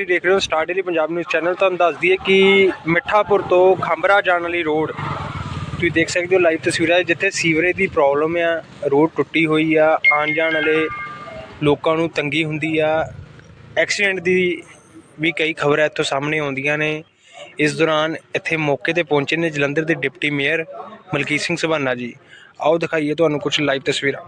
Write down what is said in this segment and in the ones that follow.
ਤੁਸੀਂ ਦੇਖ ਰਹੇ ਹੋ star daily Punjab news channel, ਤੁਹਾਨੂੰ ਦੱਸ ਦਈਏ ਕਿ ਮਿੱਠਾਪੁਰ ਤੋਂ ਖੰਬਰਾ ਜਾਣ ਵਾਲੀ ਰੋਡ, ਤੁਸੀਂ ਦੇਖ ਸਕਦੇ ਹੋ ਲਾਈਵ ਤਸਵੀਰਾਂ ਜਿੱਥੇ ਸੀਵਰੇਜ ਦੀ ਪ੍ਰੋਬਲਮ ਆ, ਰੋਡ ਟੁੱਟੀ ਹੋਈ ਆ, ਆਉਣ ਜਾਣ ਵਾਲੇ ਲੋਕਾਂ ਨੂੰ ਤੰਗੀ ਹੁੰਦੀ ਆ। ਐਕਸੀਡੈਂਟ ਦੀ ਵੀ ਕਈ ਖਬਰਾਂ ਇੱਥੋਂ ਸਾਹਮਣੇ ਆਉਂਦੀਆਂ ਨੇ। ਇਸ ਦੌਰਾਨ ਇੱਥੇ ਮੌਕੇ ਤੇ ਪਹੁੰਚੇ ਨੇ ਜਲੰਧਰ ਦੇ ਡਿਪਟੀ ਮੇਅਰ ਮਲਕੀਤ ਸਿੰਘ ਸਭਾਨਾ ਜੀ। ਆਓ ਦਿਖਾਈਏ ਤੁਹਾਨੂੰ ਕੁਝ ਲਾਈਵ ਤਸਵੀਰਾਂ।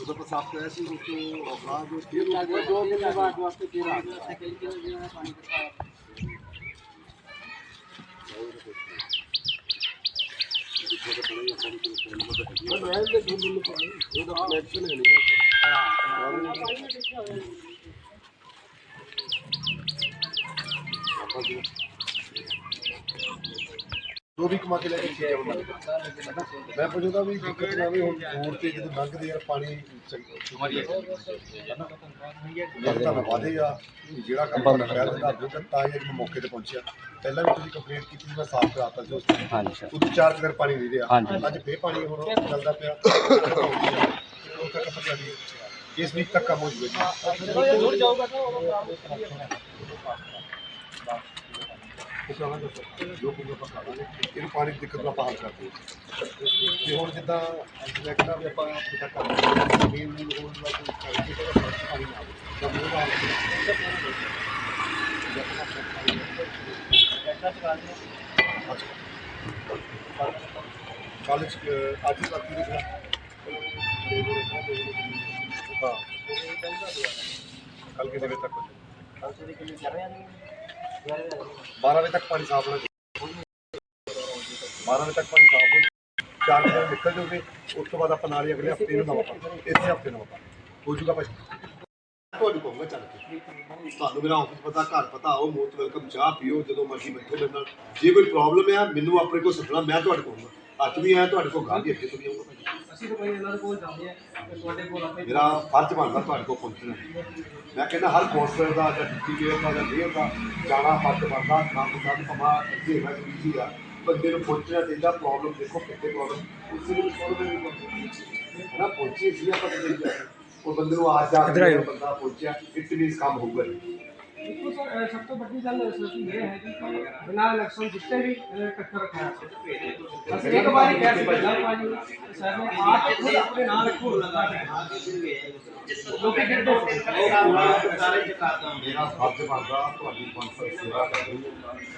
ਉਦੋਂ ਤੋਂ ਸਾਫ਼ ਕਰਿਆ ਸੀ ਉਸ ਤੋਂ ਅਪਰਾਧ ਜੋ ਫਿਰ ਦੋ ਦਿਨ ਬਾਅਦ ਵਾਸਤੇ ਫਿਰ ਆ ਗਿਆ ਉਹਦਾ ਕਨੈਕਸ਼ਨ ਹੈ ਨਹੀਂ ਜੋ ਵੀ ਕਮਾ ਕੇ ਲੈ ਕੇ ਚੀਜ਼ ਆਉਂਦਾ। ਮੈਂ ਪੁੱਛਦਾ ਵੀ ਦਿੱਕਤ ਨਾ ਵੀ ਹੁਣ ਰੋਡ ਤੇ ਜਦੋਂ ਲੰਘਦੇ ਯਾਰ ਪਾਣੀ ਲੱਗਦਾ ਨਾ ਵਧੇਗਾ ਜਿਹੜਾ ਕੰਮ ਦਿੰਦਾ ਅੱਗੇ ਤਾਂ ਹੀ ਮੌਕੇ ਤੇ ਪਹੁੰਚਿਆ। ਪਹਿਲਾਂ ਵੀ ਤੁਸੀਂ ਕੰਪਲੇਂਟ ਕੀਤੀ ਸੀ ਮੈਂ ਸਾਫ਼ ਕਰਾਤਾ ਸੀ ਉਸ time। ਹਾਂਜੀ ਸਰ। ਉਦੋਂ ਚਾਰ ਦਿਨ ਪਾਣੀ ਨਹੀਂ ਰਿਹਾ। ਹਾਂਜੀ। ਅੱਜ ਫੇਰ ਪਾਣੀ ਹੁਣ ਚੱਲਦਾ ਪਿਆ। ਉਹ ਤੱਕ ਇਸ ਵੀਕ ਤੱਕ ਕੰਮ ਹੋ ਜੂਗਾ ਜੋ ਕੁਝ ਆਪਾਂ ਕਰਾਂਗੇ ਇਹਨੂੰ ਪਾਣੀ ਦੀ ਦਿੱਕਤ ਨੂੰ ਆਪਾਂ ਹੱਲ ਕਰਦੇ ਹਾਂ। ਜੇ ਹੁਣ ਜਿੱਦਾਂ ਮੈਂ ਕਹਿੰਦਾ ਵੀ ਆਪਾਂ ਕਿਤਾ ਕਰਦੇ ਜ਼ਮੀਨ ਨੂੰ ਹੋਣ ਦਾ ਕੋਈ ਕਰਕੇ ਤਾਂ ਪਾਣੀ ਨਾ ਆਵੇ ਤਾਂ ਮੂੰਹ ਦਾ ਕਾਲਜ ਅੱਜ ਹੀ ਕਰਤੀ ਦੇਖਣਾ ਹਾਂ। ਕੱਲ ਕਿਤੇ ਵਜੇ ਤੱਕ ਹੋ ਜਾਊ? 12 ਵਜੇ ਤੱਕ ਪਾਣੀ ਸਾਫ਼ ਹੋਣਾ ਚਾਹੀਦਾ। 12 ਵਜੇ ਤੱਕ ਪਾਣੀ ਸਾਫ਼ ਹੋ ਚਾਰ ਵਜੇ ਨਿਕਲ ਜਾਓਗੇ ਉਸ ਤੋਂ ਬਾਅਦ ਆਪਾਂ ਨਾਲ ਹੀ ਅਗਲੇ ਹਫ਼ਤੇ ਨੂੰ ਨਵਾਂ ਪਾਣੀ। ਇਸੇ ਹਫ਼ਤੇ ਨਵਾਂ ਪਾਣੀ। ਹੋ ਜਾਊਗਾ ਭਾਈ। ਤੁਹਾਨੂੰ ਕਹੂੰਗਾ ਚੱਲ ਕੇ। ਤੁਹਾਨੂੰ ਮੇਰਾ ਆਫਿਸ ਪਤਾ, ਘਰ ਪਤਾ, ਆਓ ਮੋਸਟ ਵੈਲਕਮ ਚਾਹ ਪੀਓ, ਜਦੋਂ ਮਰਜ਼ੀ ਬੈਠੋ ਮੇਰੇ ਨਾਲ। ਜੇ ਕੋਈ ਪ੍ਰੋਬਲਮ ਹੈ ਮੈਨੂੰ ਆਪਣੇ ਕੋਲ ਸੱਦਣਾ, ਮੈਂ ਤੁਹਾਡੇ ਕੋਲ ਆਊਂਗਾ। ਅੱਜ ਵੀ ਆਇਆ ਤੁਹਾਡੇ ਕੋਲ ਗਾਂ ਵੀ ਅੱਗੇ ਤੋਂ ਵੀ ਭਾਈ ਅਸੀਂ ਤਾਂ ਭਾਈ ਇਹਨਾਂ ਦੇ ਕੋਲ ਜਾਂਦੇ ਆ ਤੁਹਾਡੇ ਕੋਲ ਆਪੇ ਮੇਰਾ ਫਰਜ਼ ਬਣਦਾ ਤੁਹਾਡੇ ਕੋਲ ਪਹੁੰਚਣਾ ਮੈਂ ਕਹਿੰਦਾ ਹਰ ਕੌਂਸਲਰ ਦਾ ਜਾਂ ਡਿਪਟੀ ਮੇਅਰ ਦਾ ਜਾਂ ਮੇਅਰ ਦਾ ਜਾਣਾ ਫਰਜ਼ ਬਣਦਾ ਕੰਮ ਦਾ ਕਮਾ ਅੱਗੇ ਹੈ ਜੀ ਆ ਬੰਦੇ ਨੂੰ ਪਹੁੰਚਣਾ ਚਾਹੀਦਾ ਪ੍ਰੋਬਲਮ ਦੇਖੋ ਕਿੱਥੇ ਪ੍ਰੋਬਲਮ ਉਸੇ ਨੂੰ ਸੋਲਵ ਕਰਨੀ ਪਊਗੀ ਹੈ ਨਾ ਪਹੁੰਚੀ ਸੀ ਆਪਾਂ ਕਿਤੇ ਜਾ ਕੇ। ਉਹ ਬੰਦੇ ਨੂੰ ਆ ਜਾ। ਬੰਦਾ ਪਹੁੰਚਿਆ ਇਟ ਮੀਨਸ ਕੰਮ ਹੋਊਗਾ ਹੀ। ਦੇਖੋ ਸਰ ਸਭ ਤੋਂ ਵੱਡੀ ਗੱਲ ਇਸ ਵਿੱਚ ਇਹ ਹੈ ਕਿ ਬਿਨਾਂ ਇਲੈਕਸ਼ਨ ਜਿੱਤੇ ਵੀ ਟੱਕਰ ਰੱਖਿਆ ਅਸੀਂ ਇੱਕ ਵਾਰੀ ਕਿਹਾ ਸੀ ਪਹਿਲਾਂ ਭਾਜੀ ਸਰ ਨੇ ਆਪ ਕੇ ਖੁਦ ਆਪਣੇ ਨਾਲ ਰੱਖੋ ਲਗਾ ਲੋਕੀ ਕਿਹਦੇ ਮੇਰਾ ਤੁਹਾਡੀ ਸੇਵਾ ਕਰਨੀ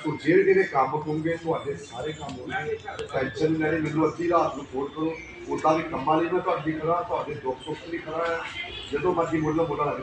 ਉਹ ਜਿਹੜੇ ਜਿਹੜੇ ਕੰਮ ਹੋਣਗੇ ਤੁਹਾਡੇ ਸਾਰੇ ਕੰਮ ਹੋਣਗੇ। ਟੈਨਸ਼ਨ ਨਹੀਂ ਲੈਣੀ ਮੈਨੂੰ ਅੱਧੀ ਰਾਤ ਨੂੰ ਫੋਨ ਕਰੋ। ਉਦਾਂ ਵੀ ਕੰਮਾਂ ਲਈ ਮੈਂ ਤੁਹਾਡੀ ਖੜਾ ਤੁਹਾਡੇ ਦੁੱਖ ਸੁੱਖ ਲਈ ਖੜਾ ਆ ਜਦੋਂ ਮਰਜ਼ੀ ਮੁੱਲ ਮੋੜਾ ਲੱਗ